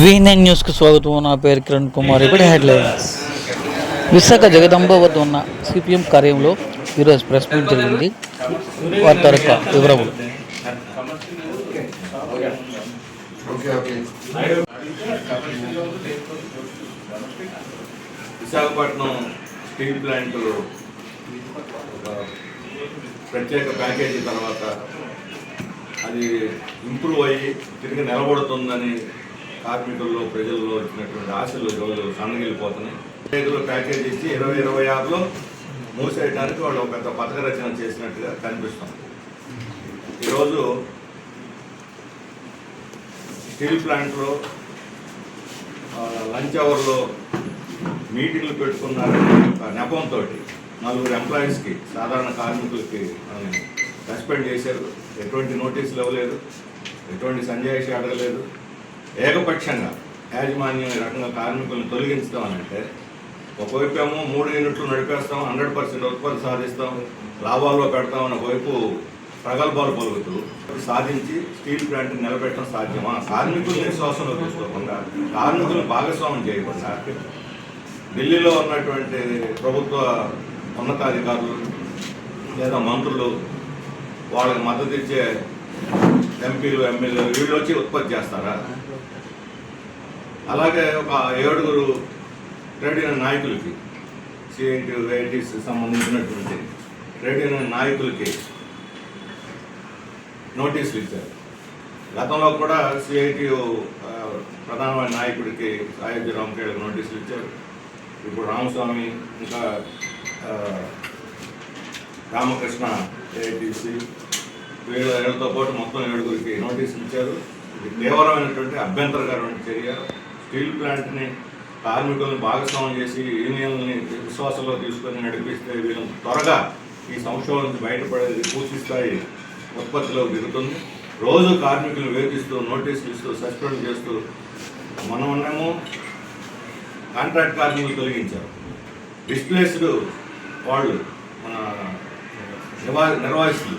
V nine న్యూస్కి స్వాగతం. నా పేరు కిరణ్ కుమార్. ఇప్పుడు హెడ్లైన్స్ విశాఖ జగదంబ వద్ద ఉన్న సిపిఎం కార్యంలో ఈరోజు ప్రెస్ మీట్ జరిగింది. వారి తరఫు వివరములు. విశాఖపట్నం స్టీల్ ప్లాంట్లో ఒక ప్రత్యేక ప్యాకేజీ తర్వాత అది ఇంప్రూవ్ అయ్యి తిరిగి నిలబడుతుందని కార్మికుల్లో ప్రజల్లో వచ్చినటువంటి ఆశలు ఈరోజు సన్నగిలిపోతున్నాయి ఐదులో ప్యాకేజ్ ఇచ్చి ఇరవై ఇరవై ఆరులో మూసేయడానికి వాళ్ళు పెద్ద పథక రచన చేసినట్టుగా కనిపిస్తుంది. ఈరోజు స్టీల్ ప్లాంట్లో లంచ్ అవర్లో మీటింగ్లు పెట్టుకున్నారని ఒక నెపంతో నలుగురు ఎంప్లాయీస్కి సాధారణ కార్మికులకి మనల్ని సస్పెండ్ చేశారు. ఎటువంటి నోటీసులు ఇవ్వలేదు. ఎటువంటి సంజాయిషి అడగలేదు ఏకపక్షంగా యాజమాన్యం రకంగా కార్మికులను తొలగించుతాం అని అంటే ఒకవైపు ఏమో మూడు యూనిట్లు నడిపేస్తాం హండ్రెడ్ పర్సెంట్ ఉత్పత్తి సాధిస్తాం లాభాల్లో పెడతాం అన్న వైపు ప్రగల్భాలు పలుకుతూ సాధించి స్టీల్ ప్లాంట్ నిలబెట్టడం సాధ్యమా? కార్మికుల్ని శ్వాసంలో తీసుకోకుండా కార్మికులను భాగస్వామ్యం చేయకుండా ఢిల్లీలో ఉన్నటువంటి ప్రభుత్వ ఉన్నతాధికారులు లేదా మంత్రులు వాళ్ళకి మద్దతు ఇచ్చే ఎంపీలు ఎమ్మెల్యేలు వీళ్ళు వచ్చి ఉత్పత్తి చేస్తారా? అలాగే ఒక ఏడుగురు ట్రేడ్ యూనియన్ నాయకులకి సిఐటి ఐటీసీ సంబంధించినటువంటి ట్రేడ్ యూనియన్ నాయకులకి నోటీసులు ఇచ్చారు. గతంలో కూడా సిఐటి ప్రధానమైన నాయకుడికి సాయుధ్య రామకేళ్ళకి నోటీసులు ఇచ్చారు. ఇప్పుడు రామస్వామి ఇంకా రామకృష్ణ ఏఐటీసీ వీళ్ళ వీళ్ళతో పాటు మొత్తం ఏడుగురికి నోటీసులు ఇచ్చారు. ఇది తీవ్రమైనటువంటి అభ్యంతరకరమైన చర్య. స్టీల్ ప్లాంట్ని కార్మికులను భాగస్వామ్యం చేసి యూనియన్ని విశ్వాసంలో తీసుకొని నడిపిస్తే వీళ్ళని త్వరగా ఈ సంక్షోభం నుంచి బయటపడేది పూర్తి స్థాయి ఉత్పత్తిలో దిగుతుంది రోజు కార్మికులు వేధిస్తూ నోటీసులు ఇస్తూ సస్పెండ్ చేస్తూ మనం ఉన్నాము. కాంట్రాక్ట్ కార్మికులు తొలగించారు. డిస్ప్లేస్డ్ వాళ్ళు మన నిర్వా నిర్వాసితులు.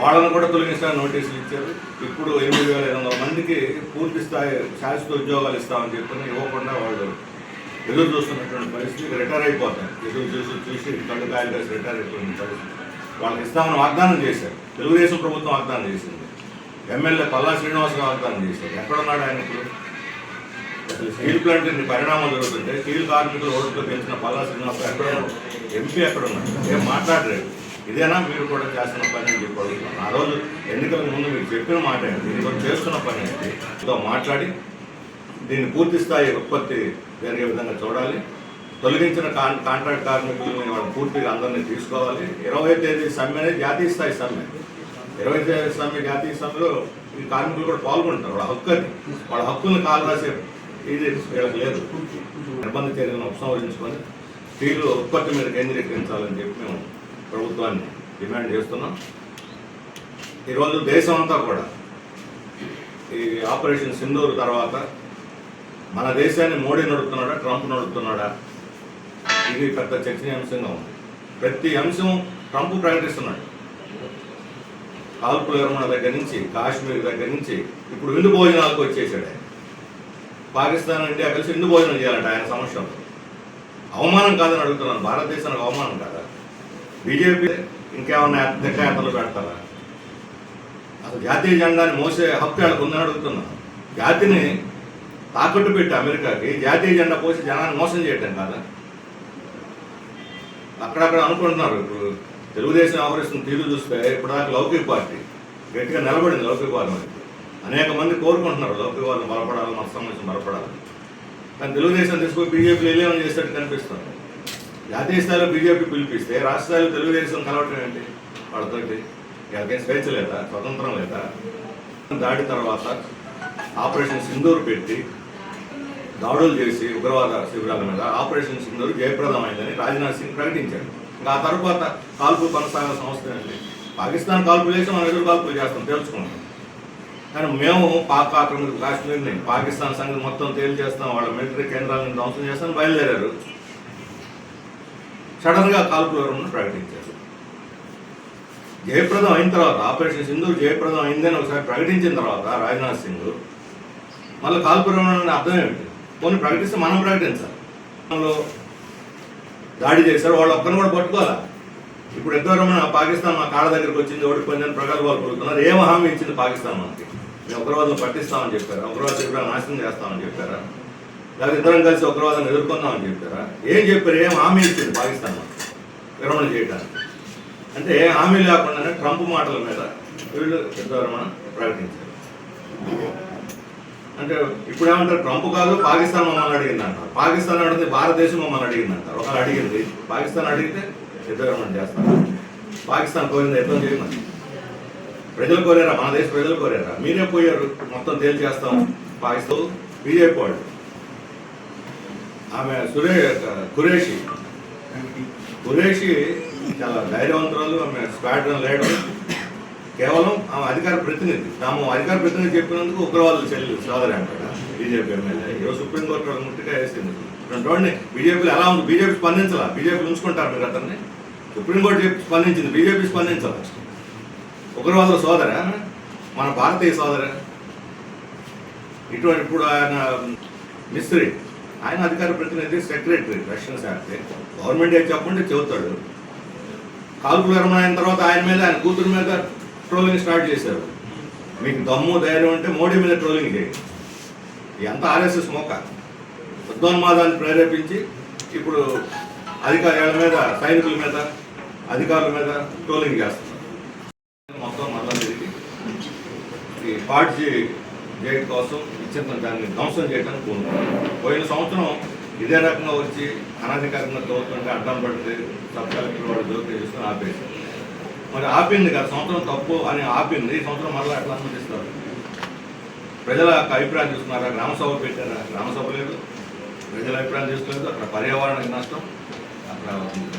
వాళ్ళను కూడా తొలగిస్తారని నోటీసులు ఇచ్చారు. ఇప్పుడు ఎనిమిది వేల ఐదు వందల మందికి పూర్తి స్థాయి శాశ్వత ఉద్యోగాలు ఇస్తామని చెప్పని ఇవ్వకుండా వాళ్ళు ఎదురు చూస్తున్నటువంటి పరిస్థితి రిటైర్ అయిపోతారు. ఎదురు చూసి చూసి కళ్ళు కాయలు వేసి రిటైర్ అయిపోయిన పరిస్థితి. వాళ్ళకి ఇస్తామని వాగ్దానం చేశారు. తెలుగుదేశం ప్రభుత్వం వాగ్దానం చేసింది. ఎమ్మెల్యే పల్లా శ్రీనివాసరావు వాగ్దానం చేశారు. ఎక్కడున్నాడు ఆయన ఇప్పుడు? అసలు స్టీల్ ప్లాంట్ ఇన్ని పరిణామాలు జరుగుతుంటే స్టీల్ కార్మికులు ఓటుతో గెలిచిన పల్లా శ్రీనివాసరావు ఎక్కడ ఎంపీ ఎక్కడ ఉన్నాడు ఏం మాట్లాడలేదు. ఇదేనా మీరు కూడా చేస్తున్న పని అని చెప్పి ఆ రోజు ఎన్నికల ముందు మీరు చెప్పిన మాట ఏంటి? ఇది చేస్తున్న పని ఏంటి? తో మాట్లాడి దీన్ని పూర్తి స్థాయి ఉత్పత్తి జరిగే విధంగా చూడాలి. తొలగించిన కాన్ కాంట్రాక్ట్ కార్మికులని వాళ్ళు పూర్తిగా అందరినీ తీసుకోవాలి. ఇరవై తేదీ సమ్మె అనేది జాతీయ స్థాయి సమ్మె. ఇరవై తేదీ సమ్మె జాతీయ సమ్మెలో ఈ కార్మికులు కూడా పాల్గొంటారు. వాళ్ళ హక్కు అది. వాళ్ళ హక్కులను కాలు రాసే ఇది వీళ్ళకి లేదు. నిర్బంధ చర్యలను ఉపసంహరించుకొని స్టీల్ ఉత్పత్తి మీద కేంద్రీకరించాలని చెప్పి మేము ప్రభుత్వాన్ని డిమాండ్ చేస్తున్నాం. ఈరోజు దేశం అంతా కూడా ఈ ఆపరేషన్ సింధూరు తర్వాత మన దేశాన్ని మోడీ నడుపుతున్నాడా ట్రంప్ నడుపుతున్నాడా? ఇది పెద్ద చర్చనీయాంశంగా ఉంది. ప్రతి అంశం ట్రంప్ ప్రకటిస్తున్నాడు. కాల్పుల విరమణ దగ్గర నుంచి కాశ్మీర్ దగ్గర నుంచి ఇప్పుడు విందు భోజనాలకు వచ్చేసాడే. పాకిస్తాన్ ఇండియా కలిసి విందు భోజనం చేయాలంట ఆయన సంవత్సరం అవమానం కాదని అడుగుతున్నాను. భారతదేశానికి అవమానం కాదా? బీజేపీ ఇంకేమన్నా దిక్కయాత్రలు పెడతారా? అసలు జాతీయ జెండాని మోసే హక్కు వాళ్ళకు ఉందని అడుగుతున్నాను. జాతిని తాకట్టు పెట్టి అమెరికాకి జాతీయ జెండా పోసి జనాన్ని మోసం చేయటం కాదా? అక్కడక్కడ అనుకుంటున్నారు. ఇప్పుడు తెలుగుదేశం వ్యవహరిస్తున్న తీరు చూస్తే ఇప్పుడు దాకా లౌకిక పార్టీ గట్టిగా నిలబడింది లౌకిక పార్టీ. అనేక మంది కోరుకుంటున్నారు. వాళ్ళు బలపడాలి మత సంబంధించి బలపడాలి. కానీ తెలుగుదేశం తీసుకుని బీజేపీ వెళ్ళేమని చేసేట్టు కనిపిస్తుంది. జాతీయ స్థాయిలో బీజేపీ పిలిపిస్తే రాష్ట్ర స్థాయిలో తెలుగుదేశం కలవటం ఏంటి? వాళ్ళతోటి. ఎవరికైనా స్వేచ్ఛ లేదా? స్వతంత్రం లేదా? దాడి తర్వాత ఆపరేషన్ సింధూరు పెట్టి దాడులు చేసి ఉగ్రవాద శిబిరాల మీద ఆపరేషన్ సింధూర్ జయప్రదమైందని రాజ్నాథ్ సింగ్ ప్రకటించాడు ఇంకా ఆ తర్వాత కాల్పులు కొనసాగిన సంస్థ ఏంటి? పాకిస్తాన్ కాల్పులు చేసి మనం ఎదురు కాల్పులు చేస్తాం. తెలుసుకుంటాం కానీ మేము పాక్ ఆక్రమిత కాశ్మీర్ని పాకిస్తాన్ సంగతి మొత్తం తేల్చేస్తాం వాళ్ళ మిలిటరీ కేంద్రాలను ధ్వంసం చేస్తామని బయలుదేరారు. సడన్గా కాల్పుల విరమణ ప్రకటించారు. జయప్రదం అయిన తర్వాత ఆపరేషన్ సింధు జయప్రదం అయిందని ఒకసారి ప్రకటించిన తర్వాత రాజ్నాథ్ సింగ్ మళ్ళీ కాల్పుల విరమణ అర్థం ఏమిటి? పోనీ ప్రకటిస్తే మనం ప్రకటించాలి. దాడి చేశారు వాళ్ళు ఒక్కరిని కూడా పట్టుకోవాలా? ఇప్పుడు ఎంతవరకు పాకిస్తాన్ మా కాళ్ళ దగ్గరికి వచ్చింది ఓడిపోయిందని ప్రగల్భాలు పలుకుతున్నారు ఏం హామీ ఇచ్చింది పాకిస్తాన్ మనకి? మేము ఉగ్రవాదం పట్టిస్తామని చెప్పారా? ఉగ్రవాద శిబిరాలు నాశనం చేస్తామని చెప్పారా? లేకపోతే ఇద్దరం కలిసి ఉగ్రవాదం ఎదుర్కొందామని చెప్పారా? ఏం చెప్పారు? ఏం హామీ ఇచ్చింది పాకిస్తాన్ విరమణ చేయడానికి. అంటే ఏ హామీ లేకుండానే ట్రంప్ మాటల మీద వీళ్ళు విరమణ ప్రకటించారు. అంటే ఇప్పుడు ఏమంటారు? ట్రంప్ కాదు పాకిస్తాన్ మమ్మల్ని అడిగింది అంటారు పాకిస్తాన్ అడిగితే భారతదేశం మమ్మల్ని అడిగింది అంటారు ఒకరు అడిగింది పాకిస్తాన్ అడిగితే యుద్ధ విరమణ చేస్తారు? పాకిస్తాన్ కోరింది యుద్ధం చేయమని. ప్రజలు కోరారా? మన దేశ ప్రజలు కోరారా? మీరే పోయారు మొత్తం తేల్చేస్తాం పాకిస్తాన్ బీజేపీ వాళ్ళు ఆమె సురే కురేషి కురేషి చాలా ధైర్యవంతురాలు ఆమె స్క్వాడ్రన్ లీడర్. కేవలం ఆమె అధికార ప్రతినిధి. తాము అధికార ప్రతినిధి చెప్పినందుకు ఉగ్రవాదులు చెల్లి సోదరి అంటాడు బీజేపీ ఎమ్మెల్యే. ఈరోజు సుప్రీంకోర్టు ముట్టిగా వేసింది. చూడండి బీజేపీలో ఎలా ఉంది? బీజేపీ స్పందించాలా? బీజేపీ ఉంచుకుంటారు మీరు అతన్ని? సుప్రీంకోర్టు చెప్పి స్పందించింది. బీజేపీ స్పందించాలి? ఉగ్రవాదుల సోదర? మన భారతీయ సోదర? ఇటువంటి ఇప్పుడు ఆయన మిస్త్రి ఆయన అధికార ప్రతినిధి సెక్రటరీ రష్యన్ శాఖకి గవర్నమెంట్ ఏం చెప్పండి చెబుతాడు. కాల్పుల అయిన తర్వాత ఆయన మీద ఆయన కూతురు మీద ట్రోలింగ్ స్టార్ట్ చేశారు. మీకు దమ్ము ధైర్యం అంటే మోడీ మీద ట్రోలింగ్ చేయండి ఎంత ఆర్ఎస్ఎస్ మోక. యుద్ధోన్మాదాన్ని ప్రేరేపించి ఇప్పుడు అధికారుల మీద సైనికుల మీద అధికారుల మీద ట్రోలింగ్ చేస్తారు మొత్తం మళ్ళా తిరిగి ఈ పార్టీ గేట్ కోసం ఇచ్చిన దాన్ని ధ్వంసం చేయడానికి పూనుకున్నారు పోయిన సంవత్సరం ఇదే రకంగా వచ్చి అనధికారంగా తోతుంటే అడ్డం పడితే సబ్ కలెక్టర్ వాడు జోక్యం చేసుకుని ఆపేశారు. మరి ఆపింది కదా సంవత్సరం తప్పు అని ఆపింది. ఈ సంవత్సరం మళ్ళీ ఎట్లా అనుమతిస్తారు? ప్రజల యొక్క అభిప్రాయం చూస్తున్నారా? గ్రామసభ పెట్టారా? గ్రామసభ లేదు. ప్రజల అభిప్రాయం చూసుకోలేదు అక్కడ పర్యావరణానికి నష్టం. అక్కడ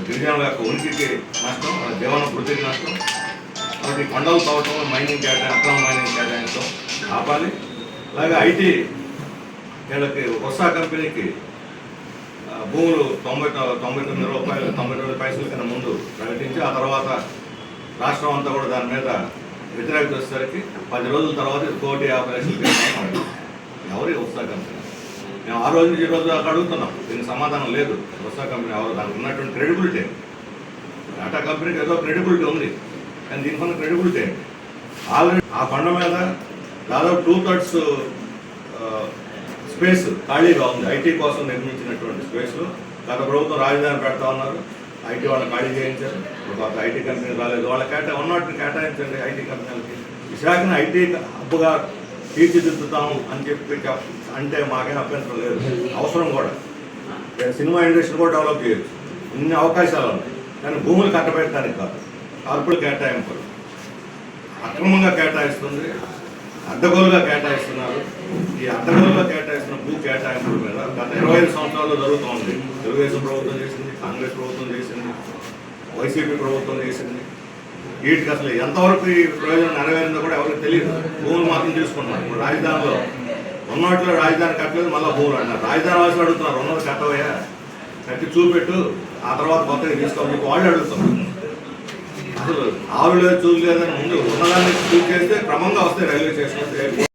గిరిజనుల యొక్క ఉనికికి నష్టం. వాళ్ళ జీవన వృద్ధికి నష్టం. కాబట్టి కొండలు తవ్వటం మైనింగ్ కేటాయి అక్రమ మైనింగ్ కేటాయించడం ఆపాలి. అలాగే ఐటీ వీళ్ళకి వస్తా కంపెనీకి భూములు తొంభై తొంభై తొమ్మిది రూపాయలు తొంభై తొమ్మిది పైసల కింద ముందు ప్రకటించి ఆ తర్వాత రాష్ట్రం అంతా కూడా దాని మీద వ్యతిరేకత వచ్చేసరికి పది రోజుల తర్వాత కోటి యాభై లక్షలు పెంచామన్నారు. ఎవరు వస్తా కంపెనీ? మేము ఆ రోజు నుంచి ఈ రోజు దాకా అడుగుతున్నాం. దీనికి సమాధానం లేదు. వస్తా కంపెనీ ఎవరు? దానికి ఉన్నటువంటి క్రెడిబిలిటీ టాటా కంపెనీకి ఏదో క్రెడిబిలిటీ ఉంది. కానీ దీనికున్న క్రెడిబిలిటీ ఏంటి ఆల్రెడీ ఆ కొండ మీద దాదాపు టూ థర్డ్స్ స్పేస్ ఖాళీగా ఉంది. ఐటీ కోసం నిర్మించినటువంటి స్పేస్లో గత ప్రభుత్వం రాజధాని పెడతా ఉన్నారు. ఐటీ వాళ్ళని ఖాళీ చేయించారు. ఒక ఐటీ కంపెనీ రాలేదు. వాళ్ళ కేటా ఉన్నట్టు కేటాయించండి ఐటీ కంపెనీలకి. విశాఖను ఐటీ హబ్గా తీర్చిదిద్దుతాము అని చెప్పి అంటే మాకేం అభ్యంతరం లేదు. అవసరం కూడా. సినిమా ఇండస్ట్రీ కూడా డెవలప్ చేయొచ్చు. ఇన్ని అవకాశాలు ఉన్నాయి. కానీ భూములు కట్టబెట్టడానికి కాదు. కార్పులు కేటాయింపులు. అక్రమంగా కేటాయిస్తుంది అడ్డగోలుగా కేటాయిస్తున్నారు. ఈ అడ్డగోలుగా కేటాయిస్తున్న భూ కేటాయింపుల మీద గత ఇరవై ఐదు సంవత్సరాల్లో జరుగుతోంది తెలుగుదేశం ప్రభుత్వం చేసింది కాంగ్రెస్ ప్రభుత్వం చేసింది వైసీపీ ప్రభుత్వం చేసింది. వీటికి అసలు ఎంతవరకు ఈ ప్రయోజనం నెరవేరిందో కూడా ఎవరికి తెలియదు. భూములు మాత్రం తీసుకున్నారు. ఇప్పుడు రాజధానిలో ఉన్నట్లో రాజధాని కట్టలేదు మళ్ళీ భూములు అంటారు రాజధాని వాసులు అడుగుతున్నారు ఉన్నది కట్టవయ్యా? కట్టి చూపెట్టు ఆ తర్వాత కొత్తగా తీసుకోవాలి వాళ్ళు అడుగుతున్నారు. అసలు ఆవులు లేదు చూసి లేదని ముందు ఉన్నదాన్ని చూసేస్తే చేస్తే క్రమంగా వస్తాయి రైల్వే స్టేషన్